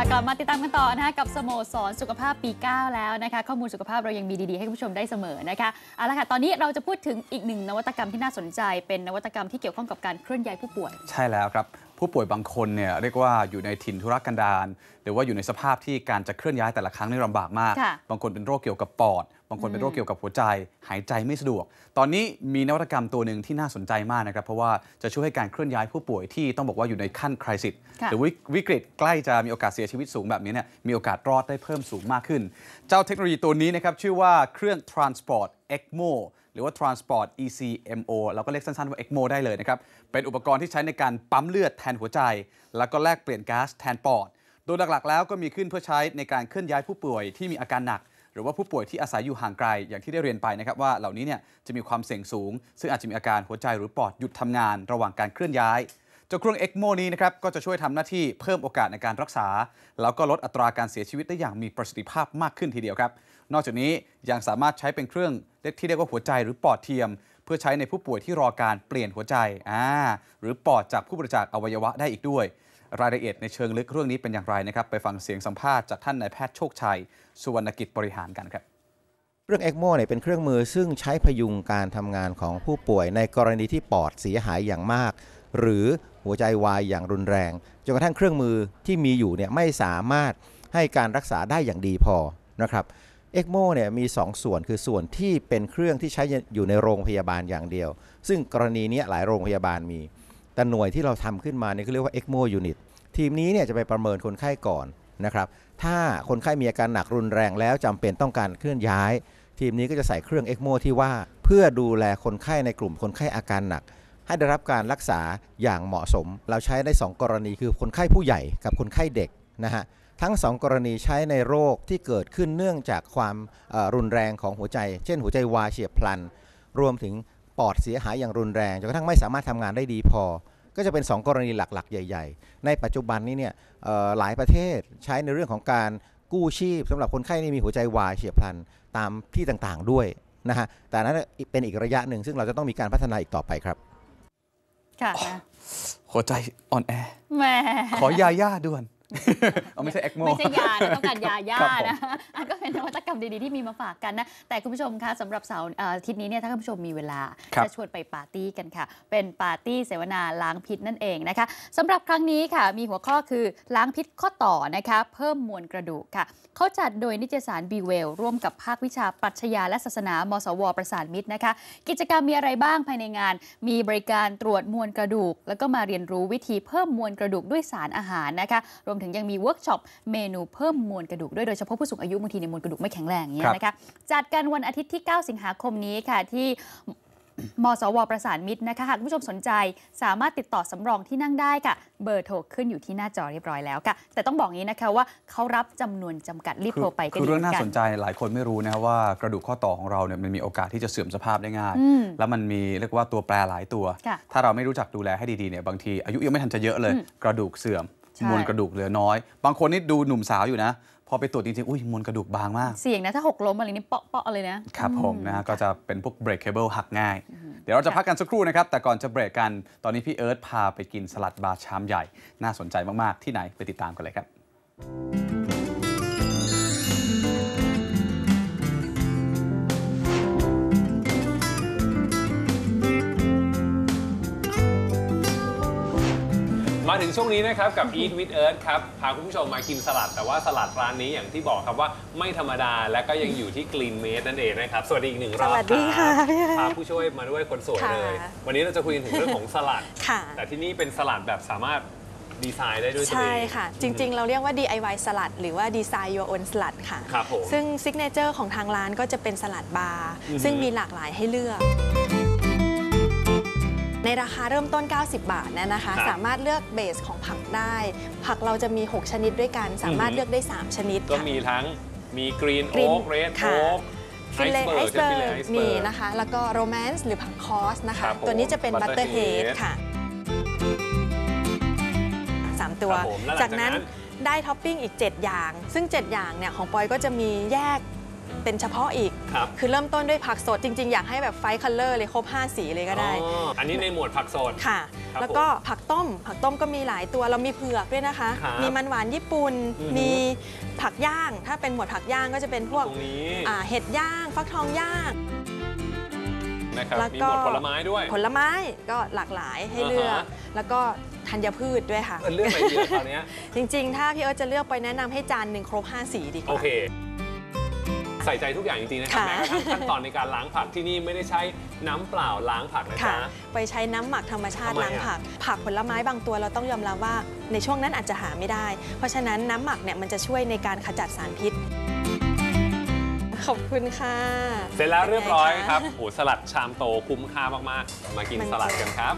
ค่ะกลับมาติดตามกันต่อนะคะกับสโมสรสุขภาพปี 9 แล้วนะคะข้อมูลสุขภาพเรายังมีดีๆ ให้คุณผู้ชมได้เสมอนะคะเอาละค่ะตอนนี้เราจะพูดถึงอีกหนึ่งนวัตกรรมที่น่าสนใจ เป็นนวัตกรรมที่เกี่ยวข้องกับการเคลื่อนย้ายผู้ป่วย ใช่แล้วครับ ผู้ป่วยบางคนเนี่ยเรียกว่าอยู่ในถิ่นธุรกันดารหรือว่าอยู่ในสภาพที่การจะเคลื่อนย้ายแต่ละครั้งนี่ลำบากมากค่ะบางคนเป็นโรคเกี่ยวกับปอด บางคนเป็นโรคเกี่ยวกับหัวใจ หายใจไม่สะดวก ตอนนี้มีนวัตกรรมตัวหนึ่งที่น่าสนใจมากนะครับ เพราะว่าจะช่วยให้การเคลื่อนย้ายผู้ป่วยที่ต้องบอกว่าอยู่ในขั้นคริสิตค่ะหรือวิวิกฤตใกล้จะมีโอกาสเสียชีวิตสูงแบบนี้เนี่ยมีโอกาสรอดได้เพิ่มสูงมากขึ้น เจ้าเทคโนโลยีตัวนี้นะครับชื่อว่าเครื่อง Transport ECMO ห รือว่า Transport ECMO เราก็เรียกสั้นๆว่า ECMO ได้เลยนะครับ เป็นอุปกรณ์ที่ใช้ในการปั๊มเลือดแทนหัวใจ แล้วก็แลกเปลี่ยนก๊าซแทนปอด โดยหลักๆ แล้วก็มีขึ้นเพื่อใช้ในการเคลื่อนย้ายผู้ป่วยที่มีอาการหนัก หรือว่าผู้ป่วยที่อาศัยอยู่ห่างไกล อย่างที่ได้เรียนไปนะครับว่าเหล่านี้เนี่ยจะมีความเสี่ยงสูง ซึ่งอาจจะมีอาการหัวใจหรือปอดหยุดทำงาน ระหว่างการเคลื่อนย้าย เจ้าเครื่อง ECMO นี้นะครับก็จะช่วยทำหน้าที่เพิ่มโอกาสในการรักษา แล้วก็ลดอัตราการเสียชีวิตได้อย่างมีประสิทธิภาพมากขึ้นทีเดียวครับ นอกจากนี้ยังสามารถใช้เป็นเครื่องที่เรียกว่าหัวใจหรือปอดเทียม เพื่อใช้ในผู้ป่วยที่รอการเปลี่ยนหัวใจอ่าหรือปอดจากผู้บริจาคอวัยวะได้อีกด้วย รายละเอียดในเชิงลึกเรื่องนี้เป็นอย่างไรนะครับไปฟังเสียงสัมภาษณ์จากท่านนายแพทย์โชคชัย สุวรรณกิจบริหารกันครับเครื่อง ECMO เนี่ยเป็นเครื่องมือซึ่งใช้พยุงการทำงานของผู้ป่วยในกรณีที่ปอดเสียหายอย่างมาก หรือหัวใจวายอย่างรุนแรงจนกระทั่งเครื่องมือที่มีอยู่เนี่ยไม่สามารถให้การรักษาได้อย่างดีพอนะครับ ECMO เนี่ยมี 2 ส่วนคือส่วนที่เป็นเครื่องที่ใช้อยู่ในโรงพยาบาลอย่างเดียว ซึ่งกรณีนี้หลายโรงพยาบาลมี แต่หน่วยที่เราทำขึ้นมาเนี่ยเขาเรียกว่า ECMO unit ทีมนี้เนี่ยจะไปประเมินคนไข้ก่อนนะครับถ้าคนไข้มีอาการหนักรุนแรงแล้วจำเป็นต้องการเคลื่อนย้าย ทีมนี้ก็จะใส่เครื่อง ECMO ที่ว่า เพื่อดูแลคนไข้ในกลุ่มคนไข้อาการหนัก ให้ได้รับการรักษาอย่างเหมาะสม เราใช้ได้ 2 กรณีคือคนไข้ผู้ใหญ่กับคนไข้เด็กนะฮะทั้ง 2 กรณีใช้ในโรคที่เกิดขึ้นเนื่องจากความรุนแรงของหัวใจ เช่น หัวใจวายเฉียบพลัน รวมถึงปอดเสียหายอย่างรุนแรงจนกระทั่งไม่สามารถทำงานได้ดีพอ ก็จะเป็น 2 กรณีหลักๆ ใหญ่ ๆ ในปัจจุบันนี้เนี่ยหลายประเทศใช้ในเรื่องของการกู้ชีพสำหรับคนไข้ที่มีหัวใจวายเฉียบพลันตามที่ต่างๆด้วยนะฮะแต่นั้นเป็นอีกระยะหนึ่งซึ่งเราจะต้องมีการพัฒนาอีกต่อไปครับ ค่ะนะหัวใจอ่อนแอแหมขอยาย่าด่วน เอาไม่ใช่ ECMO ไม่ใช่ยานะต้องการยาย่าครับผมนะอันก็เป็นนวัตกรรมดี ๆ ที่มีมาฝากกันนะ แต่คุณผู้ชมคะสำหรับเสาร์เอ่ออาทิตย์นี้เนี่ยถ้าคุณผู้ชมมีเวลาครับจะชวนไปปาร์ตี้กันค่ะ เป็นปาร์ตี้เสวนาล้างพิษนั่นเองนะคะสำหรับครั้งนี้ค่ะ มีหัวข้อคือล้างพิษข้อต่อนะคะ เพิ่มมวลกระดูกค่ะเขาจัดโดยนิตยสารบีเวลร่วมกับภาควิชาปรัชญาและศาสนามสว ประสานมิตรนะคะ กิจกรรมมีอะไรบ้างภายในงาน มีบริการตรวจมวลกระดูก แล้วก็มาเรียนรู้วิธีเพิ่มมวลกระดูกด้วยสารอาหารนะคะรวมถึงยังมีเวิร์กช็อปเมนูเพิ่มมวลกระดูกด้วยโดยเฉพาะผู้สูงอายุบางทีในยมวลกระดูกไม่แข็งแรงอย่างเงี้ยนะคะจัดกันวันอาทิตย์ที่ 9 สิงหาคมนี้ค่ะที่มสว ประสานมิตรนะคะหากคุณผู้ชมสนใจสามารถติดต่อสำรองที่นั่งได้ค่ะ เบอร์โทรขึ้นอยู่ที่หน้าจอเรียบร้อยแล้วค่ะ แต่ต้องบอกงี้นะคะว่าเขารับจำนวนจำกัดรีบโทรไปก็คือดีเรื่องน่ากัสนใจหลายคนไม่รู้นะครับว่ากระดูกข้อต่อของเราเนี่ยมันมีโอกาสที่จะเสื่อมสภาพได้ง่ายอืมแล้วมันมีเรียกว่าตัวแปรหลายตัวค่ะถ้าเราไม่รู้จักดูแลให้ดีๆเนี่ยบางทีอายุยังไม่ทันจะเยอะเลยอืมกระดูกเสื่อมใช่ มวลกระดูกเหลือน้อย บางคนนี่ดูหนุ่มสาวอยู่นะ พอไปตรวจจริงๆ อุ้ยมวลกระดูกบางมาก เสี่ยงนะ ถ้าหกล้มอะไรนี่เปาะๆเลยนะ ครับผมนะฮะก็จะเป็นพวก breakable หักง่าย เดี๋ยวเราจะพักกันสักครู่นะครับ แต่ก่อนจะเบรกกัน ตอนนี้พี่เอิร์ธพาไปกินสลัดบาร์ชามใหญ่ น่าสนใจมากๆ ที่ไหนไปติดตามกันเลยครับ ถึงช่วงนี้นะครับ กับ Eat with Earth ครับ พาคุณผู้ชมมากินสลัด แต่ว่าสลัดร้านนี้อย่างที่บอกครับว่าไม่ธรรมดาและก็ยังอยู่ที่ Clean Made นั่นเองนะครับ สวัสดีอีกหนึ่งรอบสวัสดีค่ะรับพาผู้ช่วยมาด้วยคนสวยเลยค่ะวันนี้เราจะคุยกันถึงเรื่องของสลัดค่ะแต่ที่นี่เป็นสลัดแบบสามารถดีไซน์ได้ด้วยตัวเอง ใช่ค่ะ จริง ๆ เราเรียกว่า DIY สลัด หรือว่า Design Your Own สลัดค่ะครับผมซึ่งซิกเนเจอร์ของทางร้านก็จะเป็นสลัดบาร์อือฮึซึ่งมีหลากหลายให้เลือก ในราคาเริ่มต้น 90 บาทเนยนะคะครับสามารถเลือกเบสของผักได้ ผักเราจะมี 6 ชนิดด้วยกัน สามารถอือฮึเลือกได้ 3 ชนิดก็ค่ะ มีทั้งมีกรีน Green โอ๊กเรดค่ะ โอ๊ก ฟิลเล่ไอซ์เบิร์กมีนะนะคะ แล้วก็โรแมนซ์หรือผักคอสนะครัคะบผมตัวนี้จะเป็นบัตเตอร์เฮด Butterhead ค่ะสามตัว ครับผมแล้วหลังจากนั้นจากนั้นได้ท็อปปิ้งอีก 7 อย่าง ซึ่ง 7 อย่างเนี่ยของปอยก็จะมีแยก เป็นเฉพาะอีกครับคือเริ่มต้นด้วยผักสดจริง ๆ อยากให้แบบไฟคัลเลอร์เลยครบ 5 สีเลยก็ได้ อ๋ออันนี้ในหมวดผักสด ค่ะ ครับแล้วก็ผักต้ม ผักต้มก็มีหลายตัวเรามีเผือกด้วยนะคะ ครับมีมันหวานญี่ปุ่น อือฮึ มีผักย่าง ถ้าเป็นหมวดผักย่างก็จะเป็นพวกตรงนี้อ่าเห็ดย่าง ฟักทองย่าง นะครับแล้วมีก็ หมวดผลไม้ด้วย ผลไม้ก็หลากหลายให้เลือก อ่าฮะ แล้วก็ธัญพืชด้วยค่ะ เออเลือกอะไรดีอะคราวเนี้ยจริง ๆ ถ้าพี่เอิร์ธจะเลือกไปแนะนำให้จานหนึ่งครบ 5 สีดีกโอว่า เค ใส่ใจทุกอย่างจริงๆนะครับค่ะ แม้กระทั่งขั้นตอนในการล้างผักที่นี่ไม่ได้ใช้น้ำเปล่าล้างผักนะค่ะ จ๊ะ ไปใช้น้ำหมักธรรมชาติทำไมล้างอะผัก ผักผลไม้บางตัวเราต้องยอมรับว่าในช่วงนั้นอาจจะหาไม่ได้ เพราะฉะนั้นน้ำหมักเนี่ยมันจะช่วยในการขจัดสารพิษ ขอบคุณค่ะ เสร็จแล้วเรียบร้อยป็นไงะครับโอ้สลัดชามโตคุ้มค่ามากๆ มากินมัน สลัดกันครับ